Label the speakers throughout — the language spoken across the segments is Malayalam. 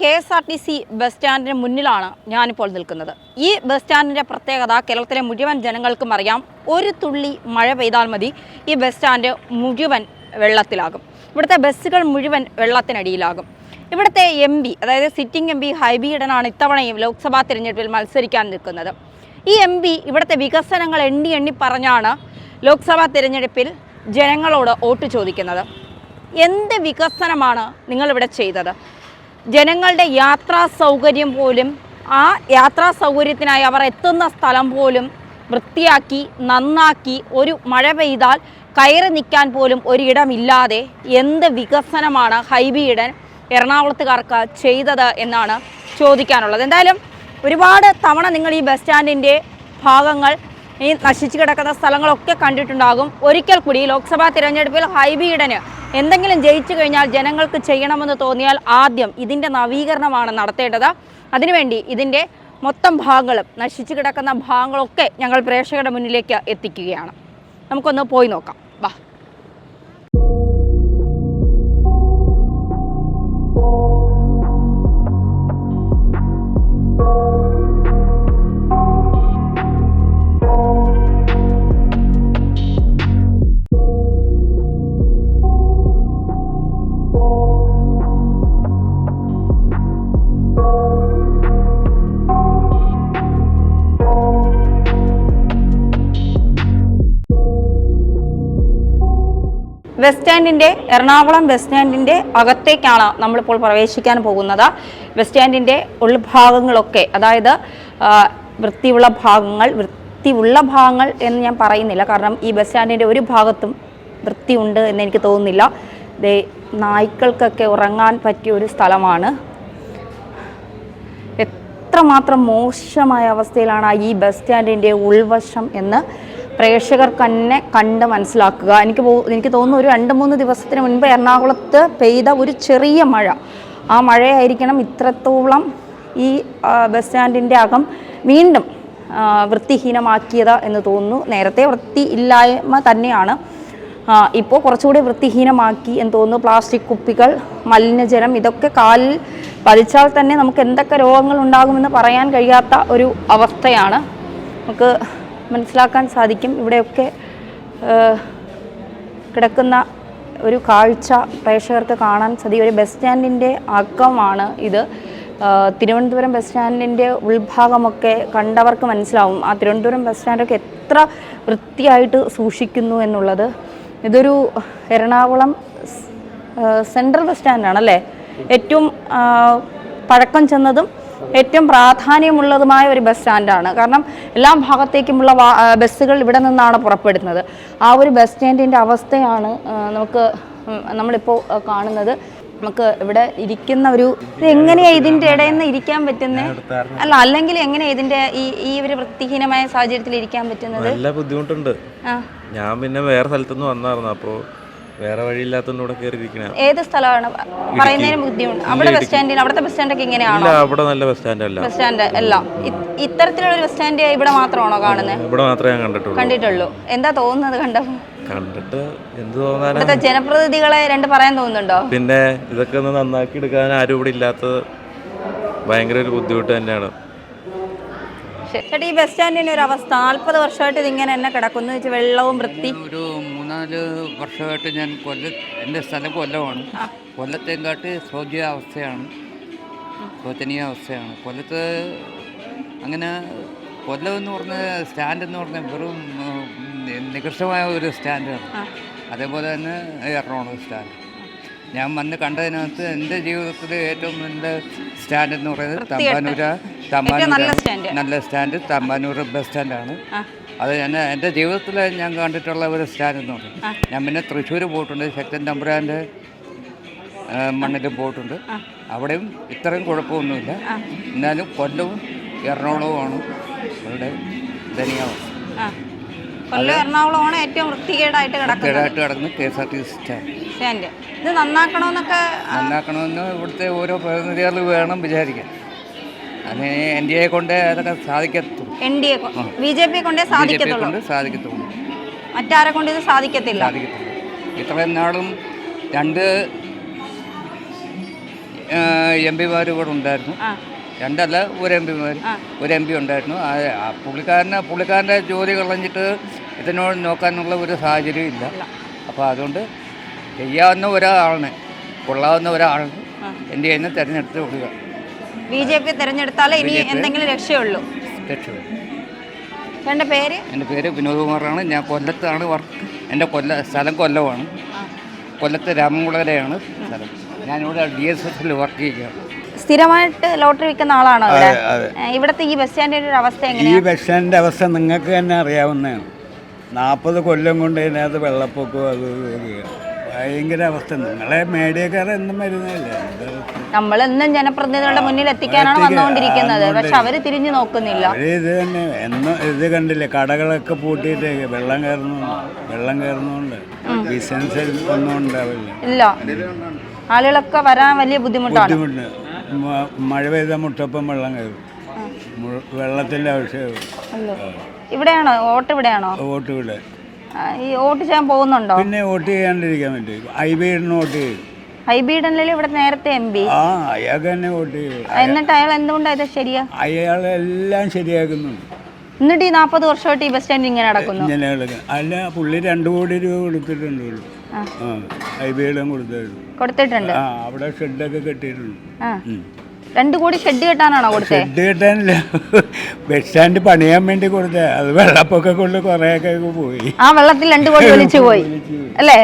Speaker 1: K S R T C bus സ്റ്റാൻഡിന് മുന്നിലാണ് ഞാനിപ്പോൾ നിൽക്കുന്നത്. ഈ ബസ് സ്റ്റാൻഡിന്റെ പ്രത്യേകത കേരളത്തിലെ മുഴുവൻ ജനങ്ങൾക്കും അറിയാം. ഒരു തുള്ളി മഴ പെയ്താൽ മതി. ഈ ബസ് സ്റ്റാൻഡ് മുഴുവൻ വെള്ളത്തിലാകും. ഇവിടുത്തെ ബസ്സുകൾ മുഴുവൻ വെള്ളത്തിനടിയിലാകും. ഇവിടുത്തെ എം പി അതായത് സിറ്റിംഗ് എം പി ഹൈബി ഈഡനാണ് ഇത്തവണയും ലോക്സഭാ തിരഞ്ഞെടുപ്പിൽ മത്സരിക്കാൻ നിൽക്കുന്നത്. ഈ എം പി ഇവിടുത്തെ വികസനങ്ങൾ എണ്ണി എണ്ണി പറഞ്ഞാണ് ലോക്സഭാ തിരഞ്ഞെടുപ്പിൽ ജനങ്ങളോട് വോട്ട് ചോദിക്കുന്നത്. എന്ത് വികസനമാണ് നിങ്ങളിവിടെ ചെയ്തത്? ജനങ്ങളുടെ യാത്രാ സൗകര്യം പോലും ആ യാത്രാ സൗകര്യത്തിനായി അവർ എത്തുന്ന സ്ഥലം പോലും വൃത്തിയാക്കി നന്നാക്കി ഒരു മഴ പെയ്താൽ കയറി നിൽക്കാൻ പോലും ഒരിടമില്ലാതെ എന്ത് വികസനമാണ് ഹൈബിയിടൻ എറണാകുളത്തുകാർക്ക് ചെയ്തത് എന്നാണ് ചോദിക്കാനുള്ളത്. എന്തായാലും ഒരുപാട് തവണ നിങ്ങൾ ഈ ബസ് സ്റ്റാൻഡിന്റെ ഭാഗങ്ങൾ ഈ നശിച്ചു കിടക്കുന്ന സ്ഥലങ്ങളൊക്കെ കണ്ടിട്ടുണ്ടാകും. ഒരിക്കൽ കൂടി ലോക്സഭാ തിരഞ്ഞെടുപ്പിൽ ഹൈബീഡന് എന്തെങ്കിലും ജയിച്ചു കഴിഞ്ഞാൽ ജനങ്ങൾക്ക് ചെയ്യണമെന്ന് തോന്നിയാൽ ആദ്യം ഇതിന്റെ നവീകരണമാണ് നടത്തേണ്ടത്. അതിനുവേണ്ടി ഇതിന്റെ മൊത്തം ഭാഗങ്ങളും നശിച്ചു കിടക്കുന്ന ഭാഗങ്ങളൊക്കെ ഞങ്ങൾ പ്രേക്ഷകരുടെ മുന്നിലേക്ക് എത്തിക്കുകയാണ്. നമുക്കൊന്ന് പോയി നോക്കാം. വാ. ബസ് സ്റ്റാൻഡിന്റെ എറണാകുളം ബസ് സ്റ്റാൻഡിന്റെ അകത്തേക്കാണ് നമ്മളിപ്പോൾ പ്രവേശിക്കാൻ പോകുന്നത്. ബസ് സ്റ്റാൻഡിന്റെ ഉൾഭാഗങ്ങളൊക്കെ അതായത് വൃത്തിയുള്ള ഭാഗങ്ങൾ വൃത്തിയുള്ള ഭാഗങ്ങൾ എന്ന് ഞാൻ പറയുന്നില്ല. കാരണം ഈ ബസ് സ്റ്റാൻഡിന്റെ ഒരു ഭാഗത്തും വൃത്തിയുണ്ട് എന്ന് എനിക്ക് തോന്നുന്നില്ല. ദേ നായ്ക്കൾക്കൊക്കെ ഉറങ്ങാൻ പറ്റിയ ഒരു സ്ഥലമാണ്. എത്രമാത്രം മോശമായ അവസ്ഥയിലാണ് ഈ ബസ് സ്റ്റാൻഡിന്റെ ഉൾവശം എന്ന് പ്രേക്ഷകർ തന്നെ കണ്ട് മനസ്സിലാക്കുക. എനിക്ക് എനിക്ക് തോന്നുന്നു ഒരു രണ്ട് മൂന്ന് ദിവസത്തിന് മുൻപ് എറണാകുളത്ത് പെയ്ത ഒരു ചെറിയ മഴ. ആ മഴയായിരിക്കണം ഇത്രത്തോളം ഈ ബസ് സ്റ്റാൻഡിന്റെ അകം വീണ്ടും വൃത്തിഹീനമാക്കിയത് എന്ന് തോന്നുന്നു. നേരത്തെ വൃത്തി ഇല്ലായ്മ തന്നെയാണ്. ഇപ്പോൾ കുറച്ചുകൂടി വൃത്തിഹീനമാക്കി എന്ന് തോന്നുന്നു. പ്ലാസ്റ്റിക് കുപ്പികൾ മലിനജലം ഇതൊക്കെ കാലിൽ പതിച്ചാൽ തന്നെ നമുക്ക് എന്തൊക്കെ രോഗങ്ങൾ ഉണ്ടാകുമെന്ന് പറയാൻ കഴിയാത്ത ഒരു അവസ്ഥയാണ്. നമുക്ക് മനസ്സിലാക്കാൻ സാധിക്കും. ഇവിടെയൊക്കെ കിടക്കുന്ന ഒരു കാഴ്ച പ്രേക്ഷകർക്ക് കാണാൻ സാധിക്കും ഒരു ബസ് സ്റ്റാൻഡിന്റെ അക്കമാണ് ഇത്. തിരുവനന്തപുരം ബസ് സ്റ്റാൻഡിന്റെ ഉൾഭാഗമൊക്കെ കണ്ടവർക്ക് മനസ്സിലാവും. ആ തിരുവനന്തപുരം ബസ് സ്റ്റാൻഡൊക്കെ എത്ര വൃത്തിയായിട്ട് സൂക്ഷിക്കുന്നു എന്നുള്ളത്. ഇതൊരു എറണാകുളം സെൻട്രൽ ബസ് സ്റ്റാൻഡാണല്ലേ? ഏറ്റവും പഴക്കം ചെന്നതും ഏറ്റവും പ്രാധാന്യമുള്ളതുമായ ഒരു ബസ് സ്റ്റാൻഡാണ് കാരണം എല്ലാ ഭാഗത്തേക്കുമുള്ള ബസ്സുകൾ ഇവിടെ നിന്നാണ് പുറപ്പെടുന്നത്. ആ ഒരു ബസ് സ്റ്റാൻഡിന്റെ അവസ്ഥയാണ് നമുക്ക് നമ്മളിപ്പോൾ കാണുന്നത്. നമുക്ക് ഇവിടെ ഇരിക്കുന്ന ഒരു എങ്ങനെയാണ് എങ്ങനെയാ ഇതിന്റെ ഇടയിൽ നിന്ന് ഇരിക്കാൻ പറ്റുന്നത് അല്ല അല്ലെങ്കിൽ എങ്ങനെ ഇതിന്റെ ഈ ഈ ഒരു വൃത്തിഹീനമായ സാഹചര്യത്തിൽ ഇരിക്കാൻ പറ്റുന്നത്?
Speaker 2: നല്ല ബുദ്ധിമുട്ടുണ്ട്. ഞാൻ പിന്നെ വേറെ സ്ഥലത്തുനിന്ന് വന്നായിരുന്നു അപ്പോൾ വേറെ വഴിയില്ലാത്തതുകൊണ്ട് ഇവിടെ കയറിയിരിക്കണ
Speaker 1: ഏത് സ്ഥലമാണ്? പറയുന്നതിന് ബുദ്ധിമുട്ട്. അവിടെ ബസ് സ്റ്റാൻഡിന് അവിടുത്തെ ബസ് സ്റ്റാൻഡൊക്കെ ഇങ്ങനെയാണോ?
Speaker 2: ഇല്ല അവിടെ നല്ല ബസ് സ്റ്റാൻഡ് അല്ല.
Speaker 1: ബസ് സ്റ്റാൻഡ് എല്ലാം ഇ- ഇത്തരത്തിലുള്ള ബസ് സ്റ്റാൻഡ് ഇവിടെ മാത്രമാണോ കാണുന്നത്?
Speaker 2: ഇവിടെ മാത്രമേ ഞാൻ കണ്ടിട്ടുള്ളൂ.
Speaker 1: കണ്ടിട്ടുള്ളൂ. എന്താ തോന്നുന്നത് കണ്ടപ്പോൾ
Speaker 2: കണ്ടിട്ട് എന്ത് തോന്നാനാ?
Speaker 1: ജനപ്രതിനിധികളെ രണ്ട് പറയാൻ തോന്നുന്നുണ്ടോ?
Speaker 2: പിന്നെ ഇതൊക്കെ ഒന്ന് നന്നാക്കി എടുക്കാൻ ആരും ഇവിടെ ഇല്ലാത്തത് ഭയങ്കര ഒരു ബുദ്ധിമുട്ട് തന്നെയാണ്.
Speaker 1: ചേട്ടാ ഈ ബസ് സ്റ്റാൻഡിന്റെ ഒരു അവസ്ഥ. നാല്പത് വർഷമായിട്ട് ഇതിങ്ങനെ തന്നെ കിടക്കുന്നു. വെള്ളവും വൃത്തി.
Speaker 3: ഒരു മൂന്നാൽ വർഷമായിട്ട് ഞാൻ കൊല്ല എന്റെ സ്ഥലം കൊല്ലമാണ്. കൊല്ലത്തെയും കാട്ടി ശോചിയ അവസ്ഥയാണ് ശോചനീയ അവസ്ഥയാണ് കൊല്ലത്ത് അങ്ങനെ കൊല്ലം എന്ന് പറഞ്ഞ സ്റ്റാൻഡ് എന്ന് പറഞ്ഞാൽ വെറും നികൃഷ്ടമായ ഒരു സ്റ്റാൻഡാണ്. അതേപോലെ തന്നെ എറണാകുളം സ്റ്റാൻഡ്. ഞാൻ വന്ന് കണ്ടതിനകത്ത് എന്റെ ജീവിതത്തിൽ ഏറ്റവും നല്ല സ്റ്റാൻഡ് എന്ന് പറയുന്നത് തമ്പാനൂര തമ്പാനൂര
Speaker 1: നല്ല സ്റ്റാൻഡ്.
Speaker 3: നല്ല സ്റ്റാൻഡ് തമ്പാനൂർ ബസ് സ്റ്റാൻഡാണ്. അത് ഞാൻ എന്റെ ജീവിതത്തിൽ ഞാൻ കണ്ടിട്ടുള്ള ഒരു സ്റ്റാൻഡ് എന്ന് ഞാൻ പിന്നെ തൃശ്ശൂർ പോയിട്ടുണ്ട് ശക്തൻ തമ്പുരാന്റെ മണ്ണിലും പോയിട്ടുണ്ട്. അവിടെയും ഇത്രയും കുഴപ്പമൊന്നുമില്ല. എന്നാലും കൊല്ലവും എറണാകുളവുമാണ് അവരുടെ ധനിയാവും
Speaker 1: ആ. കൊല്ലം എറണാകുളമാണ് ഏറ്റവും വൃത്തികേടായിട്ട് കിടക്കുന്നത്.
Speaker 3: കിടന്ന് K S R T C stand.
Speaker 1: ഇത് നന്നാക്കണമെന്നൊക്കെ
Speaker 3: നന്നാക്കണമെന്ന് ഇവിടുത്തെ ഓരോ പ്രതിനിധികൾ വേണം വിചാരിക്കാൻ. അതിന് എൻ ഡി എ കൊണ്ട് അതൊക്കെ സാധിക്കത്തു
Speaker 1: N D A B J P കൊണ്ടേ സാധിക്കത്തുള്ളൂ.
Speaker 3: സാധിക്കത്തുള്ളൂ.
Speaker 1: മറ്റാരെ കൊണ്ട് ഇത് സാധിക്കത്തില്ല.
Speaker 3: സാധിക്കത്തുള്ളൂ. ഇത്രയും നാളും രണ്ട് എം പിമാർ ഇവിടെ ഉണ്ടായിരുന്നു.
Speaker 1: ആ.
Speaker 3: രണ്ടല്ല ഒരു എം പിമാർ ഒരു എം പി ഉണ്ടായിരുന്നു. ആ ആ പുള്ളിക്കാരനെ പുള്ളിക്കാരന്റെ ജോലി കളഞ്ഞിട്ട് ഇതിനോട് നോക്കാനുള്ള ഒരു സാഹചര്യം ഇല്ല. അപ്പോൾ അതുകൊണ്ട് ചെയ്യാവുന്ന ഒരാളിനെ കൊള്ളാവുന്ന ഒരാളാണ് എന്റെ കയ്യിൽ നിന്ന് തിരഞ്ഞെടുത്ത് കൊടുക്കുക
Speaker 1: ബി ജെ പി തിരഞ്ഞെടുത്താലേ ഇനി എന്തെങ്കിലും രക്ഷയുള്ളൂ. ചേട്ടന്റെ പേര്?
Speaker 3: എന്റെ പേര് വിനോദ് കുമാറാണ് ഞാൻ കൊല്ലത്താണ് വർക്ക് എന്റെ കൊല്ല സ്ഥലം കൊല്ലമാണ്. കൊല്ലത്ത് രാമൻകുളകരയാണ് സ്ഥലം. ഞാനിവിടെ ഡി എസ് എസിൽ വർക്ക് ചെയ്യുകയാണ്.
Speaker 1: സ്ഥിരമായിട്ട് ലോട്ടറി വിൽക്കുന്ന ആളാണോ ഇവിടുത്തെ ഈ ബസ് സ്റ്റാൻഡിന്റെ ഒരു അവസ്ഥ
Speaker 4: ഈ
Speaker 1: എങ്ങനെയാണ്
Speaker 4: ബസ് സ്റ്റാൻഡിന്റെ അവസ്ഥ നിങ്ങൾക്ക് തന്നെ അറിയാവുന്നതാണ്. നാൽപ്പത് കൊല്ലം കൊണ്ട് ഇതിനകത്ത് വെള്ളപ്പൊക്കം അത്. ഭയങ്കര അവസ്ഥ നിങ്ങളെ മീഡിയക്കാർ എന്നും വരുന്നില്ല
Speaker 1: നമ്മൾ എന്നും ജനപ്രതിനിധികളുടെ മുന്നിൽ എത്തിക്കാനാണ് വന്നുകൊണ്ടിരിക്കുന്നത്. പക്ഷെ അവർ തിരിഞ്ഞു നോക്കുന്നില്ല.
Speaker 4: ഇത് തന്നെ എന്നും ഇത് കണ്ടില്ലേ? കടകളൊക്കെ പൂട്ടിയിട്ട് വെള്ളം കയറുന്നുണ്ട് വെള്ളം കയറുന്നുണ്ട്. ബിസിനസ് ഒന്നും ഉണ്ടാവില്ല
Speaker 1: ഇല്ല. ആളുകളൊക്കെ വരാൻ വലിയ ബുദ്ധിമുട്ടാണ്.
Speaker 4: ബുദ്ധിമുട്ട്. മ- മഴ പെയ്ത മുട്ടപ്പം വെള്ളം കയറും. മു- വെള്ളത്തിന്റെ ആവശ്യം.
Speaker 1: ഇവിടെയാണോ? വോട്ട് ഇവിടെയാണോ?
Speaker 4: വോട്ട് ഇവിടെ.
Speaker 1: ഈ വോട്ട് ചെയ്യാൻ പോകുന്നുണ്ടോ?
Speaker 4: പിന്നെ വോട്ട് ചെയ്യാണ്ടിരിക്കാൻ പറ്റും. ഐ ബിഡിന് വോട്ട് ചെയ്യും.
Speaker 1: ഹൈബീഡനിലെ ഇവിടെ നേരത്തെ എം പി?
Speaker 4: ആ അയാൾക്ക് തന്നെ വോട്ട് ചെയ്യും.
Speaker 1: എന്നിട്ട് അയാൾ എന്തുകൊണ്ടാണ് ഇത് ശരിയാ?
Speaker 4: അയാളെല്ലാം ശരിയാക്കുന്നുണ്ട്
Speaker 1: എന്നിട്ട് ഈ നാൽപ്പത് വർഷമായിട്ട് ഈ ബസ് സ്റ്റാൻഡ് ഇങ്ങനെ നടക്കുന്നു.
Speaker 4: ഇങ്ങനെ കിടക്കും അല്ല പുള്ളി രണ്ട് കോടി രൂപ കൊടുത്തിട്ടുണ്ട്. പുള്ളി. ആ ഐ കൊടുത്തിട്ടുണ്ട്.
Speaker 1: കൊടുത്തിട്ടുണ്ട്.
Speaker 4: ആ അവിടെ ഷെഡൊക്കെ കെട്ടിയിട്ടുണ്ട്.
Speaker 1: ആ. രണ്ടു കോടി ഷെഡ് കെട്ടാനാണോ കൊടുത്തേ?
Speaker 4: ഷെഡ് കെട്ടാനില്ല. ബസ് സ്റ്റാൻഡ് പണിയാൻ വേണ്ടി കൊടുത്ത. അത് വെള്ളപ്പൊക്കെ കൊണ്ട് കുറേയൊക്കെ പോയി.
Speaker 1: ആ വെള്ളത്തിൽ രണ്ടു കോടി ഒലിച്ചു പോയി. അല്ലേ?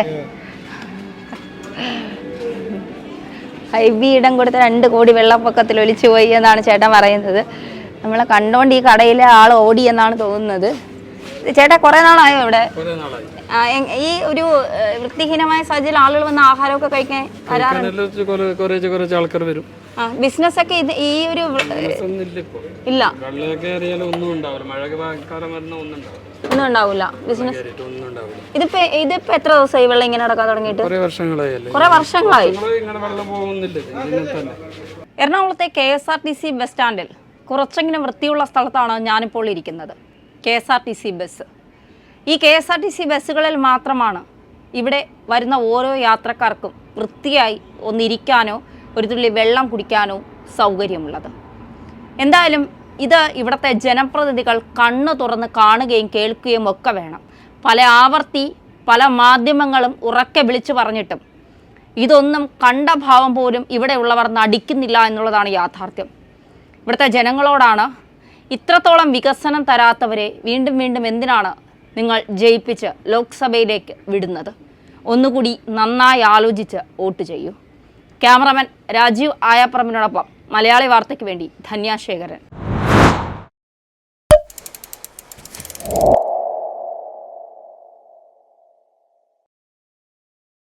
Speaker 1: ഐബി ഇടം കൊടുത്ത രണ്ട് കോടി വെള്ളപ്പൊക്കത്തിൽ ഒലിച്ചു പോയി എന്നാണ് ചേട്ടൻ പറയുന്നത്. നമ്മളെ കണ്ടോണ്ട് ഈ കടയിലെ ആൾ ഓടി എന്നാണ് തോന്നുന്നത്. ചേട്ടാ കുറെ നാളായോ ഇവിടെ? ഈ ഒരു വൃത്തിഹീനമായ സാഹചര്യത്തിൽ ആളുകൾ വന്ന് ആഹാരമൊക്കെ കഴിക്കാൻ വരാറുണ്ട്.
Speaker 5: കുറച്ച് ആൾക്കാർ വരും.
Speaker 1: ആ ബിസിനസ് ഒക്കെ ഇത് ഈ ഒരു ഇല്ല.
Speaker 5: ഒന്നും ഉണ്ടാവില്ല.
Speaker 1: ബിസിനസ് ഇതിപ്പോ ഇതിപ്പോ എത്ര ദിവസമായി വെള്ളം ഇങ്ങനെ നടക്കാൻ തുടങ്ങിയിട്ട്?
Speaker 5: കുറേ
Speaker 1: വർഷങ്ങളായി എറണാകുളത്തെ K S R T C bus സ്റ്റാൻഡിൽ കുറച്ചെങ്കിലും വൃത്തിയുള്ള സ്ഥലത്താണ് ഞാനിപ്പോൾ ഇരിക്കുന്നത്. K S R T C bus. ഈ K S R T C ബസ്സുകളിൽ മാത്രമാണ് ഇവിടെ വരുന്ന ഓരോ യാത്രക്കാർക്കും വൃത്തിയായി ഒന്നിരിക്കാനോ ഒരു തുള്ളി വെള്ളം കുടിക്കാനോ സൗകര്യമുള്ളത്. എന്തായാലും ഇത് ഇവിടുത്തെ ജനപ്രതിനിധികൾ കണ്ണു തുറന്ന് കാണുകയും കേൾക്കുകയും ഒക്കെ വേണം. പല ആവർത്തി പല മാധ്യമങ്ങളും ഉറക്കെ വിളിച്ചു പറഞ്ഞിട്ടും ഇതൊന്നും കണ്ട ഭാവം പോലും ഇവിടെയുള്ളവർ നടിക്കുന്നില്ല എന്നുള്ളതാണ് യാഥാർത്ഥ്യം. ഇവിടുത്തെ ജനങ്ങളോടാണ് ഇത്രത്തോളം വികസനം തരാത്തവരെ വീണ്ടും വീണ്ടും എന്തിനാണ് നിങ്ങൾ ജയിപ്പിച്ച് ലോക്സഭയിലേക്ക് വിടുന്നത്? ഒന്നുകൂടി നന്നായി ആലോചിച്ച് വോട്ട് ചെയ്യൂ. ക്യാമറമാൻ രാജീവ് ആയാപ്പറമ്പിനോടൊപ്പം മലയാളി വാർത്തയ്ക്ക് വേണ്ടി ധന്യാശേഖരൻ